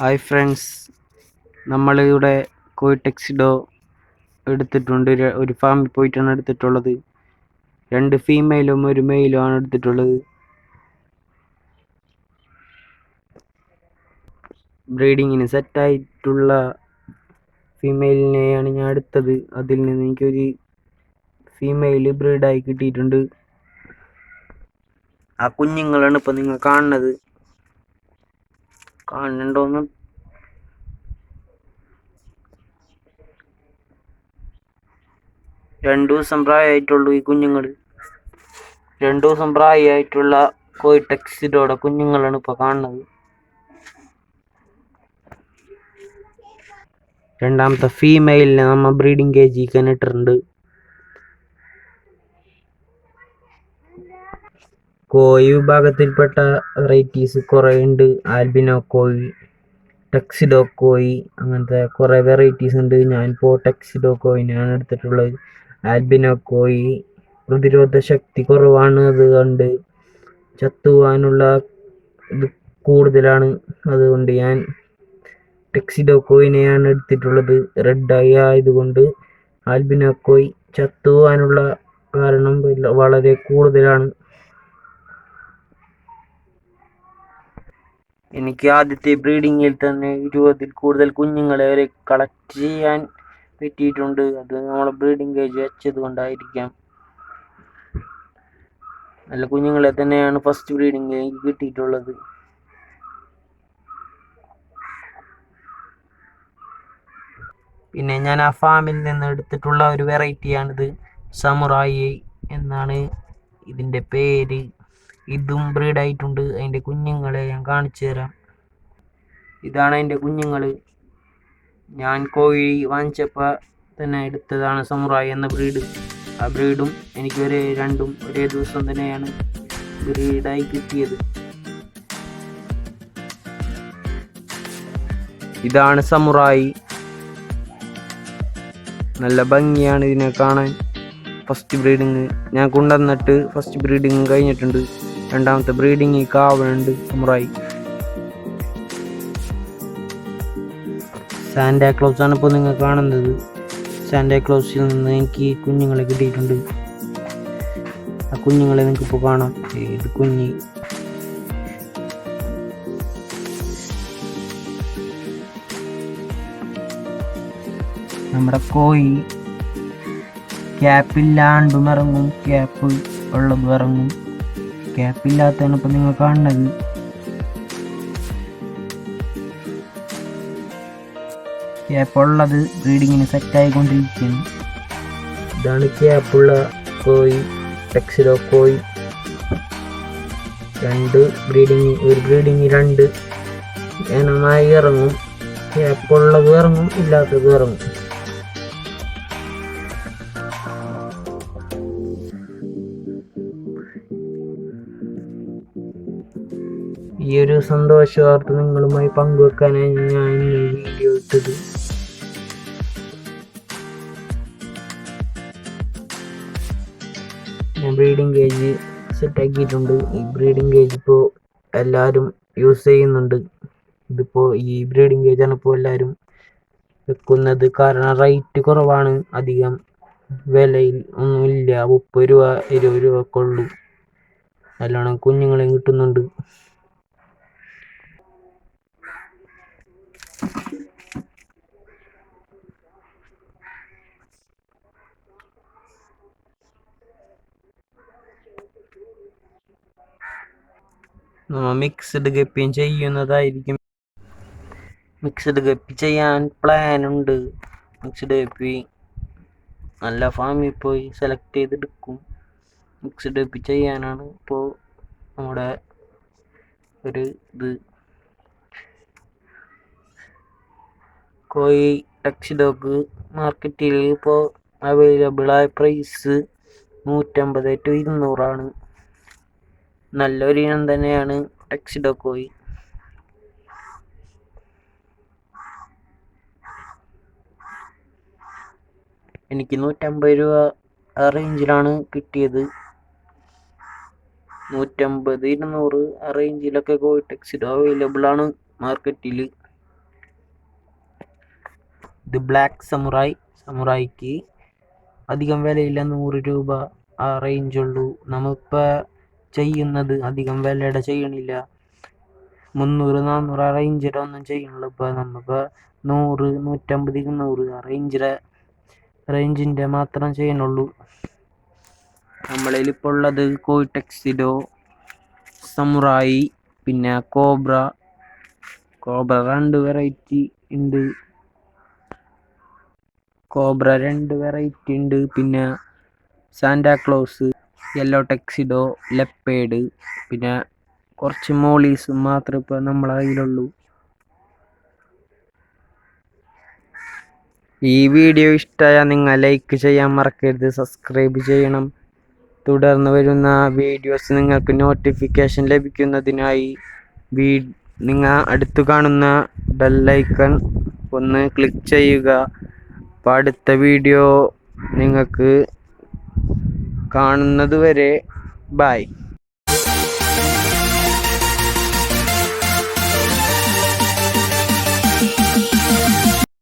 Hi friends നമ്മളിവിടെ കോയിടെക്സിഡോ എടുത്തിട്ടുണ്ട്. ഒരു ഫാമിൽ പോയിട്ടാണ് എടുത്തിട്ടുള്ളത്. രണ്ട് ഫീമെയിലും ഒരു മെയിലും ആണ് എടുത്തിട്ടുള്ളത്. ബ്രീഡിങ്ങിന് സെറ്റായിട്ടുള്ള ഫീമെയിലിനെയാണ് ഞാൻ എടുത്തത്. അതിൽ നിന്ന് എനിക്കൊരു ഫീമെയിൽ ബ്രീഡായി കിട്ടിയിട്ടുണ്ട്. ആ കുഞ്ഞുങ്ങളാണ് ഇപ്പോൾ നിങ്ങൾ കാണുന്നത്. കാണുന്നുണ്ടോന്ന്. രണ്ടു ദിവസം പ്രായമായിട്ടുള്ളൂ ഈ കുഞ്ഞുങ്ങൾ രണ്ടു ദിവസം പ്രായമായിട്ടുള്ള കോയിടെക്സിഡോടെ കുഞ്ഞുങ്ങളാണ് ഇപ്പൊ കാണുന്നത്. രണ്ടാമത്തെ ഫീമെയിലിനെ നമ്മ ബ്രീഡിംഗ് കേജിക്ക് തന്നെ ഇട്ടിട്ടുണ്ട് കോഴി വിഭാഗത്തിൽപ്പെട്ട വെറൈറ്റീസ് കുറേ ഉണ്ട്. ആൽബിനോ കോഴി ടെക്സിഡോ കോയി അങ്ങനത്തെ കുറേ വെറൈറ്റീസ് ഉണ്ട്. ഞാനിപ്പോൾ ടെക്സിഡോ കോയിനെയാണ് എടുത്തിട്ടുള്ളത്. ആൽബിനോ കോയി പ്രതിരോധ ശക്തി കുറവാണ് അതുകൊണ്ട് ചത്തുവാനുള്ള ഇത് കൂടുതലാണ് അതുകൊണ്ട് ഞാൻ ടെക്സിഡോ കോയിനെയാണ് എടുത്തിട്ടുള്ളത്. റെഡ് ഐ ആയതുകൊണ്ട് ആൽബിനോ കോയി ചത്തുവാനുള്ള കാരണം വളരെ കൂടുതലാണ്. എനിക്ക് ആദ്യത്തെ ബ്രീഡിങ്ങിൽ തന്നെ ഇരുപതിൽ കൂടുതൽ കുഞ്ഞുങ്ങളെ വരെ കളക്ട് ചെയ്യാൻ പറ്റിയിട്ടുണ്ട്. അത് നമ്മളെ ബ്രീഡിംഗ് കേജ് വെച്ചത് കൊണ്ടായിരിക്കാം. നല്ല കുഞ്ഞുങ്ങളെ തന്നെയാണ് ഫസ്റ്റ് ബ്രീഡിംഗ് എനിക്ക് കിട്ടിയിട്ടുള്ളത്. പിന്നെ ഞാൻ ആ ഫാമിൽ നിന്ന് എടുത്തിട്ടുള്ള ഒരു വെറൈറ്റിയാണിത് സമുറായി എന്നാണ് ഇതിന്റെ പേര്. ഇതും ബ്രീഡ് ആയിട്ടുണ്ട്. അതിന്റെ കുഞ്ഞുങ്ങളെ ഞാൻ കാണിച്ചു തരാം. ഇതാണ് അതിന്റെ കുഞ്ഞുങ്ങൾ ഞാൻ കോഴി വാങ്ങിച്ചപ്പോൾ തന്നെ എടുത്തതാണ് സമുറായി എന്ന ബ്രീഡ് ആ ബ്രീഡും എനിക്ക് ഒരേ രണ്ടും ഒരേ ദിവസം തന്നെയാണ് ബ്രീഡായി കിട്ടിയത്. ഇതാണ് സമുറായി. നല്ല ഭംഗിയാണ് ഇതിനെ കാണാൻ. ഫസ്റ്റ് ബ്രീഡിങ് ഞാൻ കൊണ്ടുവന്നിട്ട് ഫസ്റ്റ് ബ്രീഡിങ് കഴിഞ്ഞിട്ടുണ്ട്. രണ്ടാമത്തെ ബ്രീഡിങ് കാവുന്നുണ്ട് സമുറായി സാന്റാക്ലോസ് ആണ് ഇപ്പോൾ നിങ്ങൾ കാണുന്നത്. സാന്റാക്ലോസിൽ നിന്ന് എനിക്ക് കുഞ്ഞുങ്ങളെ കിട്ടിയിട്ടുണ്ട്. ആ കുഞ്ഞുങ്ങളെ നിങ്ങൾക്ക് ഇപ്പോൾ കാണാം ഏത് കുഞ്ഞ്. നമ്മുടെ കോഴി ക്യാപ്പില്ലാണ്ടും ഇറങ്ങും ക്യാപ്പ് ഉള്ളതും ഇറങ്ങും ക്യാപ്പില്ലാത്തതാണ് ഇപ്പം നിങ്ങൾ കാണുന്നത്. ക്യാപ്പുള്ളത് ബ്രീഡിങ്ങിന് സെറ്റായിക്കൊണ്ടിരിക്കുകയാണ് ഇതാണ് ക്യാപ്പുള്ള കോഴി ടെക്സിലോ കോഴി രണ്ട് ബ്രീഡിങ് ഒരു ബ്രീഡിങ് രണ്ട്. ഇനമായി ഇറങ്ങും. ക്യാപ്പുള്ളത് ഇറങ്ങും ഇല്ലാത്തത് ഇറങ്ങും. ഈ ഒരു സന്തോഷ വാർത്ത നിങ്ങളുമായി പങ്കുവെക്കാനായി ഞാൻ ഇന്ന് വീഡിയോ ഇട്ടത്. ഞാൻ ബ്രീഡിംഗ് കേജ് സെറ്റ് ആക്കിയിട്ടുണ്ട് ഈ ബ്രീഡിംഗ് കേജ് ഇപ്പോൾ എല്ലാവരും യൂസ് ചെയ്യുന്നുണ്ട്. ഇതിപ്പോൾ ഈ ബ്രീഡിംഗ് കേജാണ് ഇപ്പോൾ എല്ലാവരും വെക്കുന്നത്. കാരണം റേറ്റ് കുറവാണ് അധികം. വിലയിൽ ഒന്നുമില്ല മുപ്പത് രൂപ ഇരുപത് രൂപ ഒക്കെ ഉള്ളൂ. നല്ലോണം കുഞ്ഞുങ്ങളെയും കിട്ടുന്നുണ്ട്. നമ്മൾ മിക്സ്ഡ് ഗപ്പിയും ചെയ്യുന്നതായിരിക്കും. മിക്സ്ഡ് ഗപ്പി ചെയ്യാൻ പ്ലാൻ ഉണ്ട്. മിക്സഡ് ഗപ്പി നല്ല ഫാമിൽ പോയി സെലക്ട് ചെയ്തെടുക്കും. മിക്സഡ് ഗപ്പി ചെയ്യാനാണ് ഇപ്പോൾ നമ്മുടെ ഒരു ഇത്. കോഴി ഡോഗ് മാർക്കറ്റിൽ ഇപ്പോൾ അവൈലബിളായ പ്രൈസ് നൂറ്റമ്പത് ടു ഇരുന്നൂറാണ് നല്ലൊരു ഇനം തന്നെയാണ് ഡച്ച് ഡോഗ് കോയി എനിക്ക് നൂറ്റമ്പത് രൂപ ആ റേഞ്ചിലാണ് കിട്ടിയത്. നൂറ്റമ്പത് ഇരുന്നൂറ് ആ റേഞ്ചിലൊക്കെ കോഴി ടെക്സിഡോ അവൈലബിൾ ആണ് മാർക്കറ്റിൽ ഇത് ബ്ലാക്ക് സമുറായി സമുറായിക്ക് അധികം വിലയില്ല നൂറ് രൂപ ആ റേഞ്ചുള്ളൂ നമ്മളിപ്പോൾ ചെയ്യുന്നത് അധികം വിലയുടെ ചെയ്യണില്ല. മുന്നൂറ് നാന്നൂറ് ആ റേഞ്ചിടെ ഒന്നും ചെയ്യണില്ല ഇപ്പോൾ നമ്മളിപ്പോൾ നൂറ് നൂറ്റമ്പത് ഇരുന്നൂറ് ആ റേഞ്ചിടെ റേഞ്ചിന്റെ മാത്രം ചെയ്യണുള്ളൂ നമ്മളിൽ ഇപ്പോൾ ഉള്ളത് കോയിടെക്സിഡോ സമുറായി പിന്നെ കോബ്ര. കോബ്ര രണ്ട് വെറൈറ്റി ഉണ്ട്. കോബ്ര രണ്ട് വെറൈറ്റി ഉണ്ട്. പിന്നെ സാന്റാക്ലോസ് യെല്ലോ ടെക്സിഡോ ലെപ്പേഡ് പിന്നെ കുറച്ച് മോളീസ് മാത്രമേ ഇപ്പോൾ നമ്മളെ കയ്യിലുള്ളൂ. ഈ വീഡിയോ ഇഷ്ടമായാൽ നിങ്ങൾ ലൈക്ക് ചെയ്യാൻ മറക്കരുത് സബ്സ്ക്രൈബ് ചെയ്യണം. തുടർന്ന് വരുന്ന വീഡിയോസ് നിങ്ങൾക്ക് നോട്ടിഫിക്കേഷൻ ലഭിക്കുന്നതിനായി വീ നിങ്ങൾ അടുത്ത് കാണുന്ന ബെല്ലൈക്കൺ ഒന്ന് ക്ലിക്ക് ചെയ്യുക. അപ്പോൾ അടുത്ത വീഡിയോ നിങ്ങൾക്ക് കാണുന്നത് വരെ ബായ്